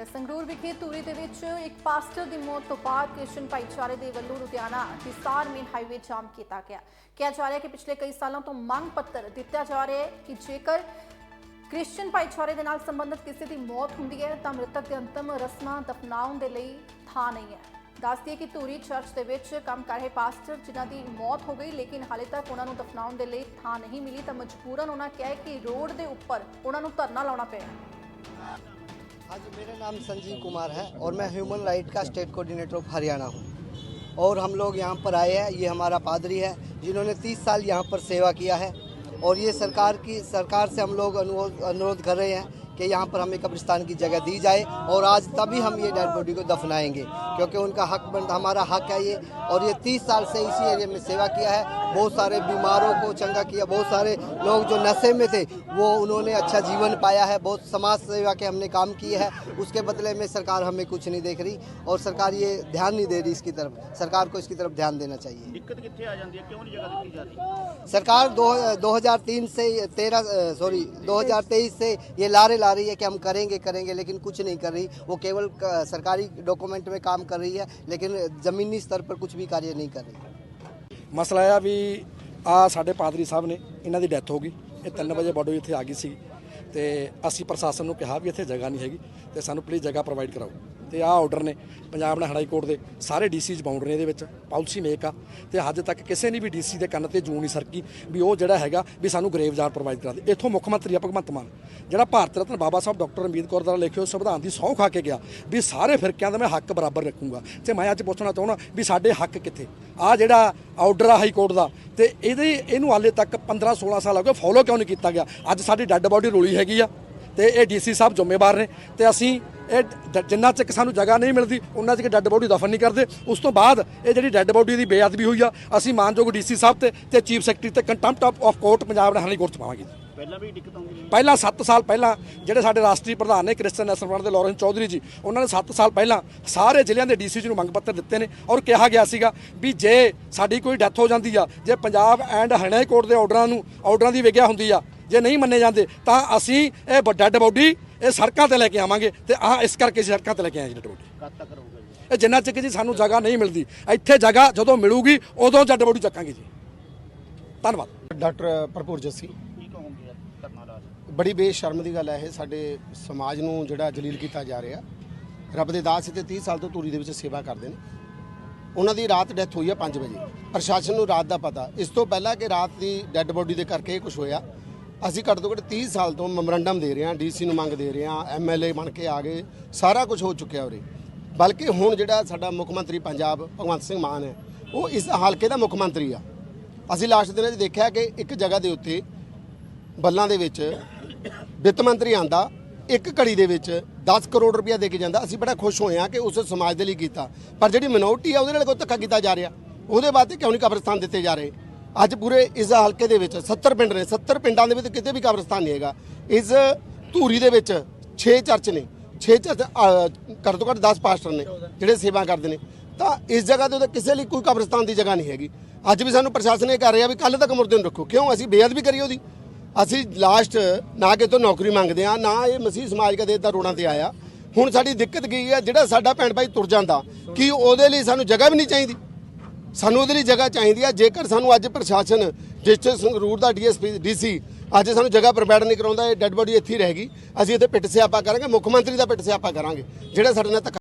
ਤੇ ਸੰਗਰੂਰ ਵਿਖੇ ਧੂਰੀ ਦੇ ਵਿੱਚ ਇੱਕ ਪਾਸਟਰ ਦੀ ਮੌਤ ਤੋਂ ਬਾਅਦ ਕ੍ਰਿਸਚਨ ਭਾਈਚਾਰੇ ਦੇ ਵੱਲੋਂ Ludhiana Hisar main highway jam ਕੀਤਾ ਗਿਆ। ਕਿਹਾ ਜਾ ਰਿਹਾ ਕਿ ਪਿਛਲੇ ਕਈ ਸਾਲਾਂ ਤੋਂ ਮੰਗ ਪੱਤਰ ਦਿੱਤਾ ਜਾ ਰਿਹਾ ਹੈ ਕਿ ਜੇਕਰ ਕ੍ਰਿਸਚਨ ਭਾਈਚਾਰੇ ਦੇ ਨਾਲ ਸੰਬੰਧਿਤ ਕਿਸੇ ਦੀ ਮੌਤ ਹੁੰਦੀ ਹੈ, ਤਾਂ ਮ੍ਰਿਤਕ ਦੇ ਅੰਤਮ ਰਸਮਾਂ ਦਫਨਾਉਣ ਦੇ ਲਈ ਥਾਂ ਨਹੀਂ ਹੈ। ਦੱਸਦੀ ਹੈ ਕਿ ਧੂਰੀ ਚਰਚ ਦੇ ਵਿੱਚ ਕੰਮ ਕਰ ਰਹੇ ਪਾਸਟਰ, ਜਿਨ੍ਹਾਂ ਦੀ ਮੌਤ ਹੋ ਗਈ, ਲੇਕਿਨ ਹਾਲੇ ਤੱਕ ਉਹਨਾਂ ਨੂੰ ਦਫਨਾਉਣ ਦੇ ਲਈ ਥਾਂ ਨਹੀਂ ਮਿਲੀ, ਤਾਂ ਮਜਬੂਰਨ ਉਹਨਾਂ ਕਿਹਾ ਕਿ ਰੋਡ ਦੇ ਉੱਪਰ ਉਹਨਾਂ ਨੂੰ ਧਰਨਾ ਲਾਉਣਾ ਪਿਆ हाँ जी मेरा नाम संजीव कुमार है और मैं ह्यूमन राइट का स्टेट कोऑर्डिनेटर ऑफ़ हरियाणा हूँ। और हम लोग यहाँ पर आए हैं, ये हमारा पादरी है, जिन्होंने 30 साल यहाँ पर सेवा किया है। और ये सरकार की, सरकार से हम लोग अनुरोध अनुरोध कर रहे हैं कि यहाँ पर हमें कब्रिस्तान की जगह दी जाए और आज तभी हम ये डेड बॉडी को दफनाएँगे, क्योंकि उनका हक बन, हमारा हक है ये। और ये तीस साल से इसी एरिया में सेवा किया है। बहुत सारे बीमारों को चंगा किया, बहुत सारे लोग जो नशे में थे, वो उन्होंने अच्छा जीवन पाया है। बहुत समाज सेवा के हमने काम किए हैं। उसके बदले में सरकार हमें कुछ नहीं देख रही और सरकार ये ध्यान नहीं दे रही इसकी तरफ़। सरकार को इसकी तरफ़ ध्यान देना चाहिए। दिक्कत कितने आ जाती है? क्यों नहीं जगह दी जा रही सरकार दो 2003 से तेरह सॉरी 2023 से ये लारे ला रही है कि हम करेंगे करेंगे लेकिन कुछ नहीं कर रही वो केवल क- सरकारी डॉक्यूमेंट में काम कर रही है लेकिन ज़मीनी स्तर पर कुछ भी कार्य नहीं कर रही ਮਸਲਾ ਇਹ ਆ ਵੀ ਆ ਸਾਡੇ ਪਾਦਰੀ ਸਾਹਿਬ ਨੇ ਇਹਨਾਂ ਦੀ ਡੈਥ ਹੋ ਗਈ ਇਹ 3 ਵਜੇ ਬਾਡੀ ਇੱਥੇ ਆ ਗਈ ਸੀ ਤੇ ਅਸੀਂ ਪ੍ਰਸ਼ਾਸਨ ਨੂੰ ਕਿਹਾ ਵੀ ਇੱਥੇ ਜਗ੍ਹਾ ਨਹੀਂ ਹੈਗੀ ਤੇ ਸਾਨੂੰ ਪਲੀਜ਼ ਜਗ੍ਹਾ ਪ੍ਰੋਵਾਈਡ ਕਰਾਓ ਤੇ ਆਹ ਆਰਡਰ ਨੇ ਪੰਜਾਬ ਨਾਲ ਹਾਈ ਕੋਰਟ ਦੇ ਸਾਰੇ ਡੀਸੀਜ਼ ਬਾਉਂਡ ਨੇ ਇਹਦੇ ਵਿੱਚ ਪਾਲਿਸੀ ਮੇਕ ਆ। ਤੇ ਹਜੇ ਤੱਕ ਕਿਸੇ ਨੇ ਵੀ ਡੀਸੀ ਦੇ ਕੰਨ ਤੇ ਜੂੰ ਨਹੀਂ ਸਰਕੀ ਵੀ ਉਹ ਜਿਹੜਾ ਹੈਗਾ ਵੀ ਸਾਨੂੰ ਗਰੇਵ ਪ੍ਰੋਵਾਈਡ ਕਰਾ ਦੇ। ਇੱਥੋਂ ਮੁੱਖ ਮੰਤਰੀ ਆ ਭਗਵੰਤ ਮਾਨ, ਜਿਹੜਾ ਭਾਰਤ ਰਤਨ ਬਾਬਾ ਸਾਹਿਬ ਡਾਕਟਰ ਅੰਬੇਦਕਰ ਦਾ ਲਿਖਿਓ ਸੰਵਿਧਾਨ ਦੀ ਸਹੁੰ ਖਾ ਕੇ ਗਿਆ ਵੀ ਸਾਰੇ ਫਿਰਕਿਆਂ ਦਾ ਮੈਂ ਹੱਕ ਬਰਾਬਰ ਰੱਖੂੰਗਾ। ਤੇ ਮੈਂ ਅੱਜ ਪੁੱਛਣਾ ਚਾਹੁੰਦਾ ਵੀ ਸਾਡੇ ਹੱਕ ਕਿੱਥੇ? ਆ ਜਿਹੜਾ ਆਰਡਰ ਆ ਹਾਈ ਕੋਰਟ ਦਾ, ਤੇ ਇਹਦੇ ਇਹਨੂੰ ਹਾਲੇ ਤੱਕ 15 16 ਸਾਲ ਹੋ ਗਏ ਫੋਲੋ ਕਿਉਂ ਨਹੀਂ ਕੀਤਾ ਗਿਆ? ਅੱਜ ਸਾਡੀ ਡੈੱਡ ਬਾਡੀ ਰੋਲੀ ਹੈਗੀ ਆ। ਤੇ ਇਹ ਡੀਸੀ ਸਾਹਿਬ ਜ਼ਿੰਮੇਵਾਰ ਨੇ ਤੇ ਅਸੀਂ ਇਹ ਡ- ਜਿੰਨਾ ਚਿਰ ਸਾਨੂੰ ਜਗ੍ਹਾ ਨਹੀਂ ਮਿਲਦੀ ਉਹਨਾਂ ਚਿਰ ਡੈੱਡ ਬਾਡੀ ਦਫਨ ਨਹੀਂ ਕਰਦੇ। ਉਸ ਤੋਂ ਬਾਅਦ ਇਹ ਜਿਹੜੀ ਡੈੱਡ ਬਾਡੀ ਦੀ ਬੇਅਦਬੀ ਹੋਈ ਆ ਅਸੀਂ ਮਾਨਯੋਗ ਡੀਸੀ ਸਾਹਿਬ ਤੇ ਤੇ ਚੀਫ ਸੈਕਟਰੀ ਤੇ contempt of court Punjab high court ਚ ਪਾਵਾਂਗੇ। ਪਹਿਲਾਂ ਵੀ ਦਿੱਕਤ ਆਉਂਦੀ ਰਹੀ। ਪਹਿਲਾਂ 7 ਸਾਲ ਪਹਿਲਾਂ ਜਿਹੜੇ ਸਾਡੇ ਰਾਸ਼ਟਰੀ ਪ੍ਰਧਾਨ ਨੇ ਕ੍ਰਿਸਚਨ ਨੈਸ਼ਨਲ ਫਰੰਟ ਦੇ ਲਾਰੈਂਸ ਚੌਧਰੀ ਜੀ ਉਹਨਾਂ ਨੇ 7 ਸਾਲ ਪਹਿਲਾਂ ਸਾਰੇ ਜ਼ਿਲ੍ਹਿਆਂ ਦੇ ਡੀਸੀ ਜੀ ਨੂੰ ਮੰਗ ਪੱਤਰ ਦਿੱਤੇ ਨੇ ਔਰ ਕਿਹਾ ਗਿਆ ਸੀਗਾ ਵੀ ਜੇ ਸਾਡੀ ਕੋਈ ਡੈਥ ਹੋ ਜਾਂਦੀ ਆ ਜੇ ਪੰਜਾਬ ਐਂਡ ਹਰਿਆਣਾ ਕੋਰਟ ਦੇ ਆਰਡਰਾਂ ਨੂੰ ਆਰਡਰਾਂ ਦੀ ਵਿਗਿਆ ਹੁੰਦੀ ਆ ਜੇ ਨਹੀਂ ਮੰਨੇ ਜਾਂਦੇ ਤਾਂ ਅਸੀਂ ਇਹ ਡੈੱਡ ਬੋਡੀ ਇਹ ਸੜਕਾਂ ਤੇ ਲੈ ਕੇ ਆਵਾਂਗੇ ਤੇ ਆ ਇਸ ਕਰਕੇ ਅਸੀਂ ਸੜਕਾਂ ਤੇ ਲੈ ਕੇ ਆਏ ਜੀ ਡੈੱਡ ਬੋਡੀ ਕਦ ਤੱਕ ਰਹੂਗਾ ਜੀ? ਇਹ ਜਿੰਨਾ ਚਿਰ ਜੀ ਸਾਨੂੰ ਜਗ੍ਹਾ ਨਹੀਂ ਮਿਲਦੀ ਇੱਥੇ ਜਗ੍ਹਾ ਜਦੋਂ ਮਿਲੂਗੀ ਉਦੋਂ ਡੈੱਡ ਬੋਡੀ ਚੱਕਾਂਗੇ ਜੀ। ਧੰਨਵਾਦ। ਡਾਕਟਰ ਭਰਪੂਰ ਜੱਸੀ? ਬੜੀ ਬੇਸ਼ਰਮ ਦੀ ਗੱਲ ਹੈ ਇਹ ਸਾਡੇ ਸਮਾਜ ਨੂੰ ਜਿਹੜਾ ਜਲੀਲ ਕੀਤਾ ਜਾ ਰਿਹਾ। ਰੱਬ ਦੇ ਦਾਸ ਤੇ 30 ਸਾਲ ਤੋਂ ਧੂਰੀ ਦੇ ਵਿੱਚ ਸੇਵਾ ਕਰਦੇ ਨੇ। ਉਹਨਾਂ ਦੀ ਰਾਤ ਡੈਥ ਹੋਈ ਹੈ 5 ਵਜੇ। ਪ੍ਰਸ਼ਾਸਨ ਨੂੰ ਰਾਤ ਦਾ ਪਤਾ। ਇਸ ਤੋਂ ਪਹਿਲਾਂ ਕਿ ਰਾਤ ਦੀ ਡੈੱਡ ਬੋਡੀ ਦੇ ਕਰਕੇ ਇਹ ਕੁਝ ਹੋਇਆ। ਅਸੀਂ ਘੱਟ ਤੋਂ ਘੱਟ 30 ਸਾਲ ਤੋਂ ਮੈਮੋਰੰਡਮ ਦੇ ਰਹੇ ਹਾਂ, ਡੀਸੀ ਨੂੰ ਮੰਗ ਦੇ ਰਹੇ ਹਾਂ ਐਮਐਲਏ ਬਣ ਕੇ ਆ ਗਏ, ਸਾਰਾ ਕੁਝ ਹੋ ਚੁੱਕਿਆ ਉਰੇ। ਬਲਕਿ ਹੁਣ ਜਿਹੜਾ ਸਾਡਾ ਮੁੱਖ ਮੰਤਰੀ ਪੰਜਾਬ, ਭਗਵੰਤ ਸਿੰਘ ਮਾਨ ਹੈ, ਉਹ ਇਸ ਹਲਕੇ ਦਾ ਮੁੱਖ ਮੰਤਰੀ ਆ। ਅਸੀਂ ਲਾਸਟ ਦਿਨਾਂ 'ਚ ਦੇਖਿਆ ਕਿ ਇੱਕ ਜਗ੍ਹਾ ਦੇ ਉੱਤੇ ਬੱਲਾਂ ਦੇ ਵਿੱਚ ਵਿੱਤ ਮੰਤਰੀ ਆਂਦਾ, ਇੱਕ ਘੜੀ ਦੇ ਵਿੱਚ 10 ਕਰੋੜ ਰੁਪਇਆ ਦੇ ਕੇ ਜਾਂਦਾ। ਅਸੀਂ ਬੜਾ ਖੁਸ਼ ਹੋਏ ਹਾਂ ਕਿ ਉਸ ਸਮਾਜ ਦੇ ਲਈ ਕੀਤਾ। ਪਰ ਜਿਹੜੀ ਮਿਨੋਰਟੀ ਆ, ਉਹਦੇ ਨਾਲ ਕੋਈ ਧੱਕਾ ਕੀਤਾ ਜਾ ਰਿਹਾ। ਉਹਦੇ ਬਾਅਦ 'ਤੇ ਕਿਉਂ ਨਹੀਂ ਕਬਰਸਤਾਨ ਦਿੱਤੇ ਜਾ ਰਹੇ? ਅੱਜ ਪੂਰੇ ਇਸ ਹਲਕੇ ਦੇ ਵਿੱਚ 70 ਪਿੰਡ ਨੇ 70 ਪਿੰਡਾਂ ਦੇ ਵਿੱਚ ਕਿਤੇ ਵੀ ਕਬਰਸਤਾਨ ਨਹੀਂ ਹੈਗਾ। ਇਸ ਧੂਰੀ ਦੇ ਵਿੱਚ 6 ਚਰਚ ਨੇ 6 ਚਰਚ ਘੱਟ ਤੋਂ ਘੱਟ 10 ਪਾਸਟਰ ਨੇ ਜਿਹੜੇ ਸੇਵਾ ਕਰਦੇ ਨੇ। ਤਾਂ ਇਸ ਜਗ੍ਹਾ ਤੇ ਕਿਸੇ ਲਈ ਕੋਈ ਕਬਰਸਤਾਨ ਦੀ ਜਗ੍ਹਾ ਨਹੀਂ ਹੈਗੀ। ਅੱਜ ਵੀ ਸਾਨੂੰ ਪ੍ਰਸ਼ਾਸਨ ਇਹ ਕਹਿ ਰਿਹਾ ਵੀ ਕੱਲ ਤੱਕ ਮੁਰਦੇ ਨੂੰ ਰੱਖੋ। ਕਿਉਂ? ਅਸੀਂ ਬੇਅਦਬੀ ਕਰੀ ਉਹਦੀ। ਅਸੀਂ ਲਾਸਟ ਨਾ ਕਿ ਤੋਂ ਨੌਕਰੀ ਮੰਗਦੇ ਆ ਨਾ ਇਹ ਮਸੀਹ ਸਮਾਜ ਕਦੇ ਇਦਾਂ ਰੋੜਾਂ ਤੇ ਆਇਆ। ਹੁਣ ਸਾਡੀ ਦਿੱਕਤ ਕੀ ਹੈ? ਜਿਹੜਾ ਸਾਡਾ ਭੈਣ ਭਾਈ ਤੁਰ ਜਾਂਦਾ, ਕੀ ਉਹਦੇ ਲਈ ਸਾਨੂੰ ਜਗ੍ਹਾ ਵੀ ਨਹੀਂ ਚਾਹੀਦੀ? ਸਾਨੂੰ ਉਹਦੇ ਲਈ ਜਗ੍ਹਾ ਚਾਹੀਦੀ ਆ। ਜੇਕਰ ਸਾਨੂੰ ਅੱਜ ਪ੍ਰਸ਼ਾਸਨ ਡਿਸਟ੍ਰਿਕਟ ਸੰਗਰੂਰ ਦਾ ਡੀਐਸਪੀ, ਡੀਸੀ, ਅੱਜ ਸਾਨੂੰ ਜਗ੍ਹਾ ਪ੍ਰੋਵਾਈਡ ਨਹੀਂ ਕਰਾਉਂਦਾ, ਇਹ ਡੈੱਡ ਬੋਡੀ ਇੱਥੇ ਹੀ ਰਹੇਗੀ। ਅਸੀਂ ਇੱਥੇ ਪਿੱਟ ਸਿਆਪਾ ਕਰਾਂਗੇ, ਮੁੱਖ ਮੰਤਰੀ ਦਾ ਪਿੱਟ ਸਿਆਪਾ ਕਰਾਂਗੇ, ਜਿਹੜਾ ਸਾਡੇ ਨਾਲ ਧੱਕਾ